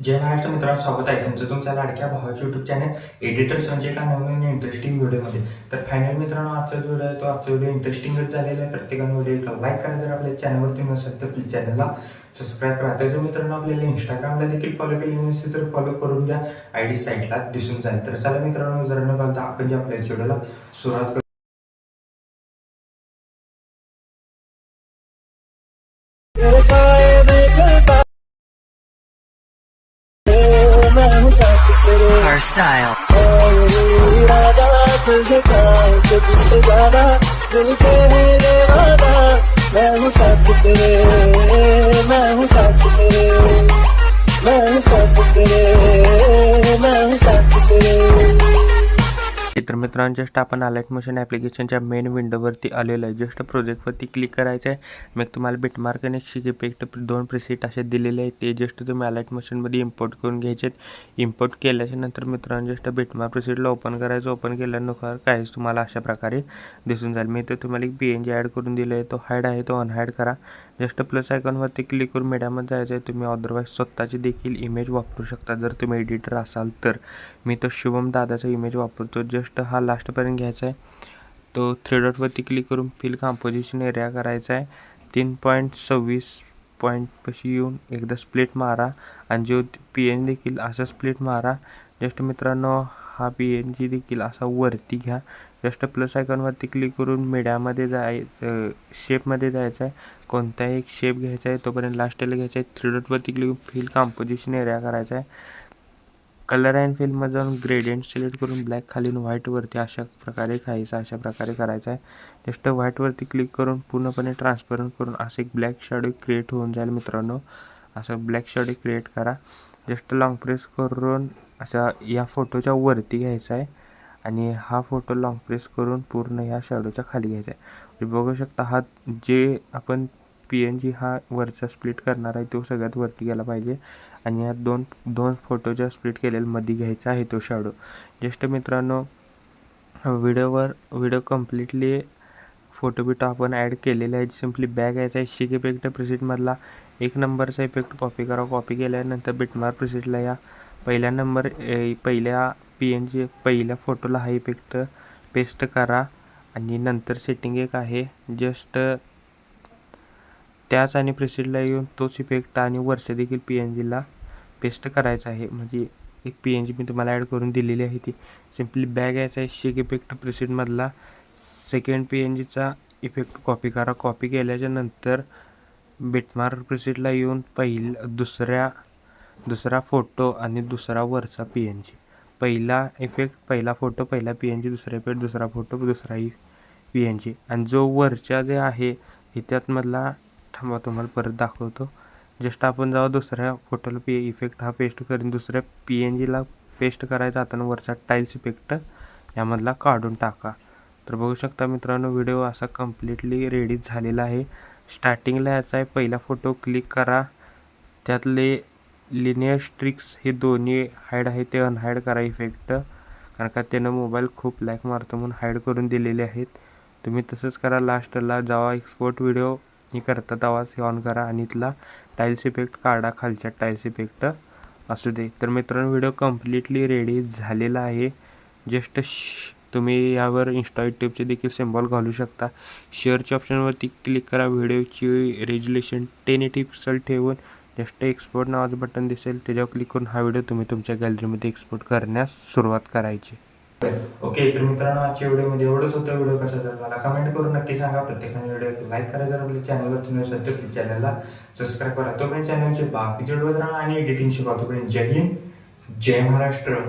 जय महाराष्ट्र मित्रांनो स्वागत आहे तुमचं तुमच्या लाडक्या भावाच्या युट्यूब चॅनल एडिटर संजय का नवीन इंटरेस्टिंग व्हिडिओमध्ये तर फायनल मित्रांनो आजचा व्हिडिओ आहे तो आजचा व्हिडिओ इंटरेस्टिंगच झालेला आहे. प्रत्येकाने व्हिडिओ लाईक करा. जर आपल्या चॅनलवरती नसेल तर प्लीज चॅनलला सबस्क्राईब करा. त्याचं मित्रांनो आपल्याला इंस्टाग्रामला देखील फॉलो केली नसेल तर फॉलो करून घ्या. आय डी साईटला दिसून जाईल. तर चला मित्रांनो जर न घालता आपण जे आपल्या व्हिडिओला सुरुवात करू. तेरे मैं हूँ साथ तेरे Car style. और ये इरादा तुझे का कि तुझसे ज्यादा दिल से है ये वादा मैं हूँ साथ तेरे तर मित्रांनो जस्ट आपण अलाइट मोशन ॲप्लिकेशनच्या मेन विंडोवरती आलेलं आहे. जस्ट प्रोजेक्टवरती क्लिक करायचं आहे मग तुम्हाला बिटमार्क आणि शिक इफेक्ट दोन प्रिसेट असे दिलेले आहेत. ते जस्ट तुम्ही अलाइट मोशनमध्ये इम्पोर्ट करून घ्यायचे आहेत इम्पोर्ट केल्याच्यानंतर मित्रांनो जस्ट बिटमार्क प्रिसेटला ओपन करायचं. ओपन केल्यानुसार काहीच तुम्हाला अशा प्रकारे दिसून जाईल. मी तर तुम्हाला एक पी एन जी ॲड करून दिलं आहे तो हाईड आहे तो अनहाईड करा. जस्ट प्लस आयकॉनवरती क्लिक करून मीडियामध्ये जायचं आहे तुम्ही अदरवाईज स्वतःची देखील इमेज वापरू शकता. जर तुम्ही एडिटर असाल तर. मी तो शुभम दादाचा इमेज वापरतो. जस्ट हा लास्टपर्यंत घ्यायचा आहे. तो थ्री डॉटवरती क्लिक करून फिल कॉम्पोजिशन एरिया करायचा आहे. तीन पॉईंट सव्वीस पॉईंटपाशी येऊन एकदा स्प्लिट मारा आणि जो पी एन देखील असा स्प्लिट मारा. जस्ट मित्रांनो हा पी एन जी देखील असा वरती घ्या. जस्ट प्लस आयकॉनवरती क्लिक करून मीडियामध्ये जाय शेपमध्ये जायचं आहे. कोणताही एक शेप घ्यायचा आहे तोपर्यंत लास्टला घ्यायचा आहे. थ्री डॉटवरती क्लिक फिल कॉम्पोजिशन एरिया करायचा आहे. कलर अँड फिल्ममध्ये जाऊन ग्रेडियंट सिलेक्ट करून ब्लॅक खालीन व्हाईटवरती अशा प्रकारे खायचं अशा प्रकारे करायचं आहे जस्ट व्हाईटवरती क्लिक करून पूर्णपणे ट्रान्सपरंट करून असं एक ब्लॅक शॅडो क्रिएट होऊन जाईल मित्रांनो. असं ब्लॅक शॅडो क्रिएट करा. जस्ट लॉंग प्रेस करून असा या फोटोच्या वरती घ्यायचा आहे आणि हा फोटो लॉंग प्रेस करून पूर्ण ह्या शॅडोच्या खाली घ्यायचा आहे तुम्ही म्हणजे बघू शकता हा जे आपण पी एन जी हा वरचा स्प्लिट करणार आहे तो सगळ्यात वरती गेला पाहिजे. आणि या दोन दोन फोटोच्या स्प्लिट केलेल्या मध्ये घ्यायचा आहे तो शॅडो ज्येष्ठ मित्रांनो व्हिडिओवर व्हिडिओ कम्प्लिटली फोटो बिटो आपण ॲड केलेले आहेत. सिम्पली बॅग यायचा आहे. शिक इफेक्ट प्रिसेटमधला एक नंबरचा इफेक्ट कॉपी करा. कॉपी केल्यानंतर बिटमार प्रिसेटला या. पहिल्या नंबर ए, पहिल्या पी एन जी पहिल्या फोटोला हा इफेक्ट पेस्ट करा. आणि नंतर सेटिंग एक आहे. जस्ट त्याच आणि प्रेसिडला येऊन तोच इफेक्ट आणि वर्ष देखील पी एन जीला पेस्ट करायचा आहे. म्हणजे एक पी एन जी मी तुम्हाला ॲड करून दिलेली आहे ती. सिम्पली बॅग यायचा आहे शेक इफेक्ट प्रेसिडमधला सेकंड पी एन जीचा इफेक्ट कॉपी करा. कॉपी केल्याच्यानंतर बिटमार्क प्रेसिडला येऊन पहिल दुसऱ्या दुसरा फोटो आणि दुसरा वरचा पी एन जी. पहिला इफेक्ट पहिला फोटो पहिला पी एन जी दुसरा इफेक्ट दुसरा फोटो दुसरा पी एन जी. आणि जो वरच्या जे आहे हे त्यातमधला थांबा तुम्हाला परत दाखवतो. जस्ट आपण जेव्हा दुसऱ्या फोटोला पी इफेक्ट हा पेस्ट करून दुसऱ्या पी एन जीला पेस्ट करायचा आता वरचा टाईल्स इफेक्ट यामधला काढून टाका. तर बघू शकता मित्रांनो व्हिडिओ असा कम्प्लिटली रेडी झालेला आहे. स्टार्टिंगला याचा आहे पहिला फोटो क्लिक करा. त्यातले लिनियर स्ट्रिक्स हे दोन्ही हाईड आहे ते अनहाईड करा इफेक्ट कारण का त्यानं मोबाईल खूप लॅक मारतो म्हणून हाईड करून दिलेले आहेत. तुम्ही तसंच करा लास्टला जेव्हा एक्सपोर्ट व्हिडिओ हे करता तेव्हाच हे ऑन करा आणि इथला टाईल्स इफेक्ट काढा खालच्या टाईल्स इफेक्ट असू दे. तर मित्रांनो व्हिडिओ कम्प्लिटली रेडी झालेला आहे. जस्ट तुम्ही यावर इन्स्टा यूट्यूबचे देखील सिम्बॉल घालू शकता. शेअरच्या ऑप्शनवरती क्लिक करा. व्हिडिओची रेज्युलेशन टेन एटी पिक्सल ठेवून जस्ट एक्सपोर्ट नावाचं बटन दिसेल. त्याच्यावर क्लिक करून हा व्हिडिओ तुम्ही तुमच्या गॅलरीमध्ये एक्सपोर्ट करण्यास सुरुवात करायची. ओके तर मित्रांनो आजच्या व्हिडिओमध्ये एवढंच होतं. व्हिडिओ कसा जर मला कमेंट करून नक्की सांगा. प्रत्येकाने व्हिडिओ लाईक करा. जर आपल्या चॅनलवर तुम्ही असेल तर चॅनलला सबस्क्राईब करा. तोपर्यंत चॅनलचे बाकी जोडवत राहा आणि एडिटिंग शिकवा. तोपर्यंत जय हिंद. जय महाराष्ट्र.